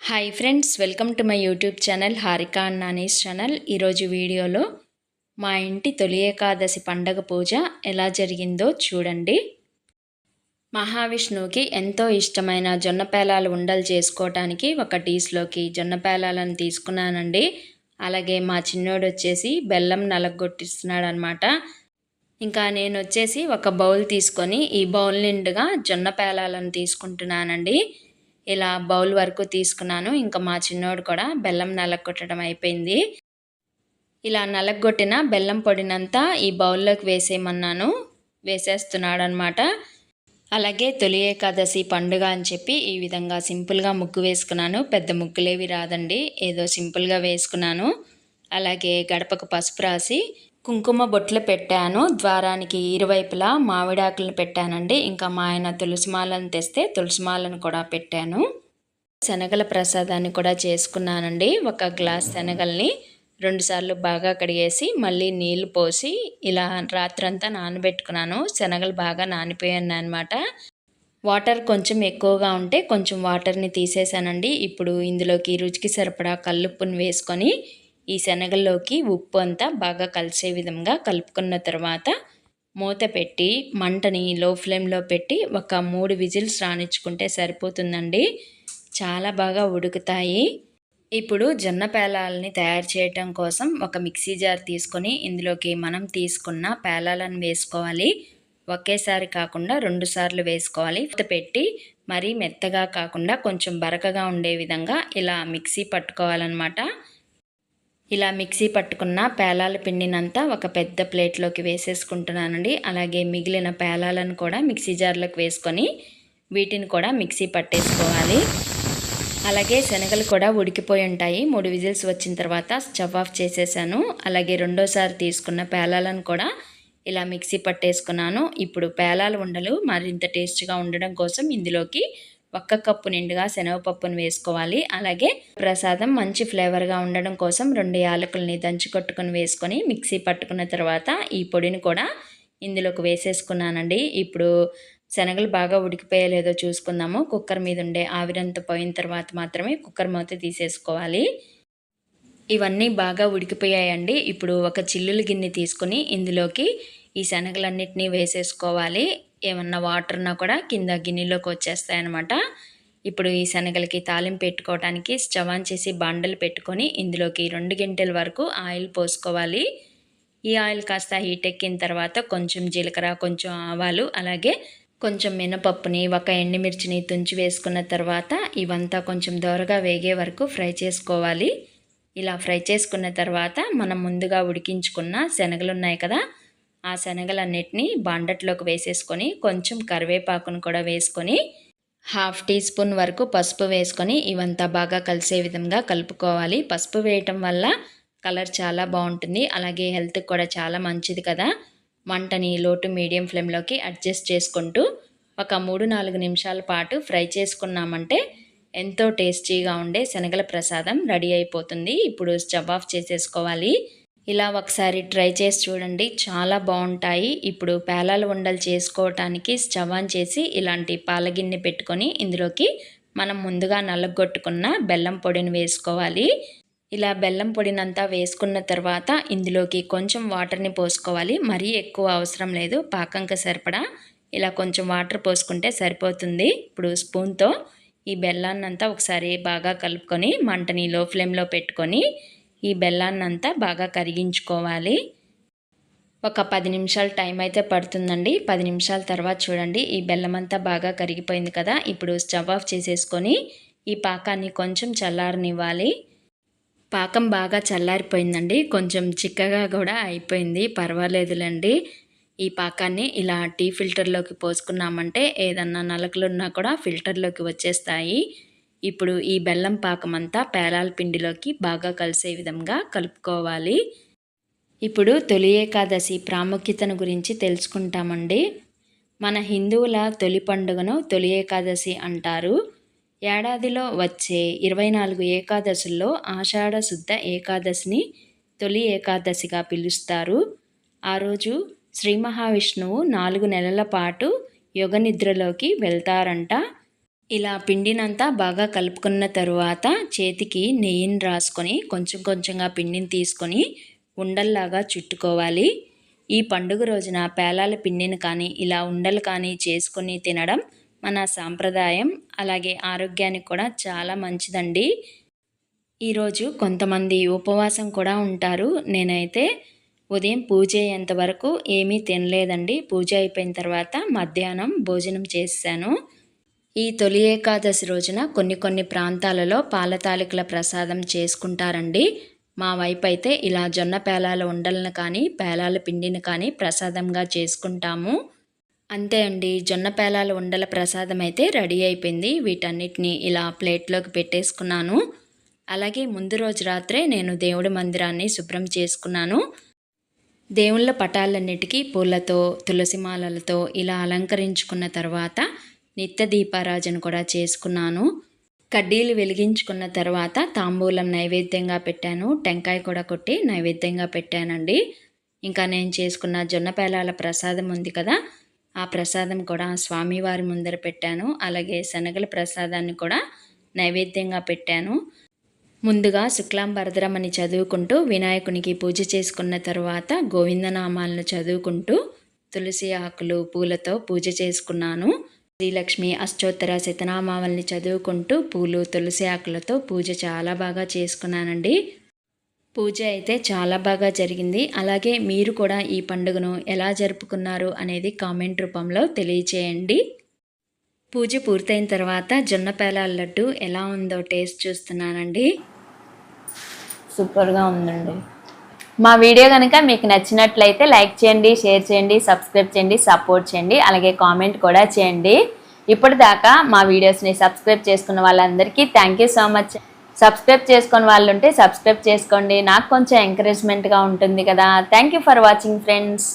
Hi friends welcome to my YouTube channel Harika Nani's channel ఈరోజు వీడియోలో మా ఇంటి తొలి ఏకాదశి పండగ పూజ ఎలా జరిగిందో చూడండి. మహావిష్ణువుకి ఎంతో ఇష్టమైన జొన్న పేలాలు ఉండలు చేసుకోవటానికి ఒక టీస్లోకి జొన్న పేలాలను తీసుకున్నానండి. అలాగే మా చిన్నోడు వచ్చేసి బెల్లం నలగొట్టిస్తున్నాడు అనమాట ఇంకా నేను వచ్చేసి ఒక బౌల్ తీసుకొని ఈ బౌల్ నిండుగా జొన్న పేలాలను తీసుకుంటున్నానండి. ఇలా బౌల్ వరకు తీసుకున్నాను. ఇంకా మా చిన్నోడు కూడా బెల్లం నలగొట్టడం అయిపోయింది. ఇలా నలగొట్టిన బెల్లం పొడినంతా ఈ బౌల్లోకి వేసేయమన్నాను. వేసేస్తున్నాడు అనమాట అలాగే తొలి ఏకాదశి పండుగ అని చెప్పి ఈ విధంగా సింపుల్గా ముగ్గు వేసుకున్నాను. పెద్ద ముగ్గులేవి రాదండి. ఏదో సింపుల్గా వేసుకున్నాను. అలాగే గడపకు పసుపు రాసి కుంకుమ బొట్లు పెట్టాను ద్వారానికి ఇరువైపులా మామిడాకులను పెట్టానండి. ఇంకా మా ఆయన తులసిమాలను తెస్తే తులసిమాలను కూడా పెట్టాను. శనగల ప్రసాదాన్ని కూడా చేసుకున్నానండి. ఒక గ్లాస్ శనగల్ని రెండుసార్లు బాగా కడిగేసి మళ్ళీ నీళ్ళు పోసి ఇలా రాత్రంతా నానబెట్టుకున్నాను. శనగలు బాగా నానిపోయాను అనమాట వాటర్ కొంచెం ఎక్కువగా ఉంటే కొంచెం వాటర్ని తీసేసానండి ఇప్పుడు ఇందులోకి రుచికి సరిపడా కల్లుప్పుని వేసుకొని ఈ శనగల్లోకి ఉప్పు అంతా బాగా కలిసే విధంగా కలుపుకున్న తర్వాత మూత పెట్టి మంటని లో ఫ్లేమ్లో పెట్టి ఒక మూడు విజిల్స్ రాణించుకుంటే సరిపోతుందండి. చాలా బాగా ఉడుకుతాయి. ఇప్పుడు జొన్న పేలాలని తయారు చేయటం కోసం ఒక మిక్సీ జార్ తీసుకొని ఇందులోకి మనం తీసుకున్న పేలాలను వేసుకోవాలి. ఒకేసారి కాకుండా రెండు సార్లు వేసుకోవాలి. పెట్టి మరీ మెత్తగా కాకుండా కొంచెం బరకగా ఉండే విధంగా ఇలా మిక్సీ పట్టుకోవాలన్నమాట. ఇలా మిక్సీ పట్టుకున్న పేలాల పిండినంతా ఒక పెద్ద ప్లేట్లోకి వేసేసుకుంటున్నానండి. అలాగే మిగిలిన పేలాలను కూడా మిక్సీ జార్లోకి వేసుకొని వీటిని కూడా మిక్సీ పట్టేసుకోవాలి. అలాగే శనగలు కూడా ఉడికిపోయి ఉంటాయి. మూడు విజిల్స్ వచ్చిన తర్వాత స్టవ్ ఆఫ్ చేసేసాను. అలాగే రెండోసారి తీసుకున్న పేలాలను కూడా ఇలా మిక్సీ పట్టేసుకున్నాను. ఇప్పుడు పేలాల ఉండలు మరింత టేస్ట్గా ఉండడం కోసం ఇందులోకి ఒక్క కప్పు నిండుగా శనగపప్పును వేసుకోవాలి. అలాగే ప్రసాదం మంచి ఫ్లేవర్గా ఉండడం కోసం రెండు యాలకుల్ని దంచుకొట్టుకుని వేసుకొని మిక్సీ పట్టుకున్న తర్వాత ఈ పొడిని కూడా ఇందులోకి వేసేసుకున్నానండి. ఇప్పుడు శనగలు బాగా ఉడికిపోయలేదో చూసుకుందాము. కుక్కర్ మీద ఉండే ఆవిరంతా పోయిన తర్వాత మాత్రమే కుక్కర్ మూత తీసేసుకోవాలి. ఇవన్నీ బాగా ఉడికిపోయాయండి. ఇప్పుడు ఒక చిల్లులు గిన్నె తీసుకుని ఇందులోకి ఈ శనగలన్నిటినీ వేసేసుకోవాలి. ఏమన్నా వాటర్ ఉన్నా కూడా కింద గిన్నెలోకి వచ్చేస్తాయి అనమాట ఇప్పుడు ఈ శనగలకి తాలింపు పెట్టుకోవడానికి స్టవ్ ఆన్ చేసి బండలు పెట్టుకొని ఇందులోకి రెండు గంటల వరకు ఆయిల్ పోసుకోవాలి. ఈ ఆయిల్ కాస్త హీట్ ఎక్కిన తర్వాత కొంచెం జీలకర్ర కొంచెం ఆవాలు అలాగే కొంచెం మినపప్పుని ఒక ఎండుమిర్చిని తుంచి వేసుకున్న తర్వాత ఇవంతా కొంచెం దోరగా వేగే వరకు ఫ్రై చేసుకోవాలి. ఇలా ఫ్రై చేసుకున్న తర్వాత మనం ముందుగా ఉడికించుకున్న శనగలు ఉన్నాయి కదా ఆ శనగలన్నిటినీ బాండట్లోకి వేసేసుకొని కొంచెం కరివేపాకును కూడా వేసుకొని హాఫ్ టీ స్పూన్ వరకు పసుపు వేసుకొని ఇవంతా బాగా కలిసే విధంగా కలుపుకోవాలి. పసుపు వేయటం వల్ల కలర్ చాలా బాగుంటుంది. అలాగే హెల్త్కి కూడా చాలా మంచిది కదా. మంటని లోటు మీడియం ఫ్లేమ్లోకి అడ్జస్ట్ చేసుకుంటూ ఒక మూడు నాలుగు నిమిషాల పాటు ఫ్రై చేసుకున్నామంటే ఎంతో టేస్టీగా ఉండే శనగల ప్రసాదం రెడీ అయిపోతుంది. ఇప్పుడు స్టవ్ ఆఫ్ చేసేసుకోవాలి. ఇలా ఒకసారి ట్రై చేసి చూడండి. చాలా బాగుంటాయి. ఇప్పుడు పేలాల ఉండలు చేసుకోవటానికి స్టవ్ ఆన్ చేసి ఇలాంటి పాలగిన్నె పెట్టుకొని ఇందులోకి మనం ముందుగా నల్లగొట్టుకున్న బెల్లం పొడిని వేసుకోవాలి. ఇలా బెల్లం పొడినంతా వేసుకున్న తర్వాత ఇందులోకి కొంచెం వాటర్ని పోసుకోవాలి. మరీ ఎక్కువ అవసరం లేదు. పాకంక సరిపడా. ఇలా కొంచెం వాటర్ పోసుకుంటే సరిపోతుంది. ఇప్పుడు స్పూన్తో ఈ బెల్లాన్నంతా ఒకసారి బాగా కలుపుకొని మంటని లో ఫ్లేమ్లో పెట్టుకొని ఈ బెల్లాన్నంతా బాగా కరిగించుకోవాలి. ఒక పది నిమిషాలు టైం అయితే పడుతుందండి. పది నిమిషాల తర్వాత చూడండి ఈ బెల్లం అంతా బాగా కరిగిపోయింది కదా. ఇప్పుడు స్టవ్ ఆఫ్ చేసేసుకొని ఈ పాకాన్ని కొంచెం చల్లారనివ్వాలి. పాకం బాగా చల్లారిపోయిందండి. కొంచెం చిక్కగా కూడా అయిపోయింది. పర్వాలేదులేండి. ఈ పాకాన్ని ఇలా టీ ఫిల్టర్లోకి పోసుకున్నామంటే ఏదన్నా నలకలున్నా కూడా ఫిల్టర్లోకి వచ్చేస్తాయి. ఇప్పుడు ఈ బెల్లం పాకం అంతా పేలాల పిండిలోకి బాగా కలిసే విధంగా కలుపుకోవాలి. ఇప్పుడు తొలి ఏకాదశి ప్రాముఖ్యతను గురించి తెలుసుకుంటామండి. మన హిందువుల తొలి పండుగను తొలి ఏకాదశి అంటారు. ఏడాదిలో వచ్చే ఇరవై నాలుగు ఏకాదశుల్లో ఆషాఢ శుద్ధ ఏకాదశిని తొలి ఏకాదశిగా పిలుస్తారు. ఆ రోజు శ్రీ మహావిష్ణువు నాలుగు నెలల పాటు యుగ నిద్రలోకి వెళ్తారంట. ఇలా పిండినంతా బాగా కలుపుకున్న తరువాత చేతికి నెయ్యిని రాసుకొని కొంచెం కొంచెంగా పిండిని తీసుకొని ఉండల్లాగా చుట్టుకోవాలి. ఈ పండుగ రోజున పేలాల పిండిని కానీ ఇలా ఉండలు కానీ చేసుకొని తినడం మన సాంప్రదాయం అలాగే ఆరోగ్యానికి కూడా చాలా మంచిదండి. ఈరోజు కొంతమంది ఉపవాసం కూడా ఉంటారు. నేనైతే ఉదయం పూజ అయ్యేంత వరకు ఏమీ తినలేదండి. పూజ అయిపోయిన తర్వాత మధ్యాహ్నం భోజనం చేశాను. ఈ తొలి ఏకాదశి రోజున కొన్ని కొన్ని ప్రాంతాలలో పాలతాలికల ప్రసాదం చేసుకుంటారండి. మా వైపు అయితే ఇలా జొన్న పేలాల ఉండలను కానీ పేలాల పిండిని కానీ ప్రసాదంగా చేసుకుంటాము. అంతే అండి. జొన్న పేలాల ఉండల ప్రసాదం అయితే రెడీ అయిపోయింది. వీటన్నిటిని ఇలా ప్లేట్లోకి పెట్టేసుకున్నాను. అలాగే ముందు రోజు రాత్రే నేను దేవుడి మందిరాన్ని శుభ్రం చేసుకున్నాను. దేవుళ్ళ పటాలన్నిటికీ పూలతో తులసిమాలలతో ఇలా అలంకరించుకున్న తర్వాత నిత్య దీపారాజన కూడా చేసుకున్నాను. కడ్డీలు వెలిగించుకున్న తర్వాత తాంబూలం నైవేద్యంగా పెట్టాను. టెంకాయ కూడా కొట్టి నైవేద్యంగా పెట్టానండి. ఇంకా నేను చేసుకున్న జొన్న పేలాల ప్రసాదం ఉంది కదా ఆ ప్రసాదం కూడా స్వామివారి ముందర పెట్టాను. అలాగే శనగల ప్రసాదాన్ని కూడా నైవేద్యంగా పెట్టాను. ముందుగా శుక్లాం భరద్రమని చదువుకుంటూ వినాయకునికి పూజ చేసుకున్న తర్వాత గోవిందనామాలను చదువుకుంటూ తులసి ఆకులు పూలతో పూజ చేసుకున్నాను. శ్రీలక్ష్మి అష్టోత్తర శతనామావల్ని చదువుకుంటూ పూలు తులసి ఆకులతో పూజ చాలా బాగా చేసుకున్నానండి. పూజ అయితే చాలా బాగా జరిగింది. అలాగే మీరు కూడా ఈ పండుగను ఎలా జరుపుకున్నారు అనేది కామెంట్ రూపంలో తెలియచేయండి. పూజ పూర్తయిన తర్వాత జొన్న పేలాల లడ్డు ఎలా ఉందో టేస్ట్ చూస్తున్నానండి. సూపర్గా ఉందండి. మా వీడియో కనుక మీకు నచ్చినట్లయితే లైక్ చేయండి షేర్ చేయండి సబ్స్క్రైబ్ చేయండి సపోర్ట్ చేయండి అలాగే కామెంట్ కూడా చేయండి. ఇప్పటిదాకా మా వీడియోస్ని సబ్స్క్రైబ్ చేసుకున్న వాళ్ళందరికీ thank you so much subscribe చేసుకున్న వాళ్ళు ఉంటే సబ్స్క్రైబ్ చేసుకోండి. నాకు కొంచెం ఎంకరేజ్మెంట్గా ఉంటుంది కదా. Thank you for watching friends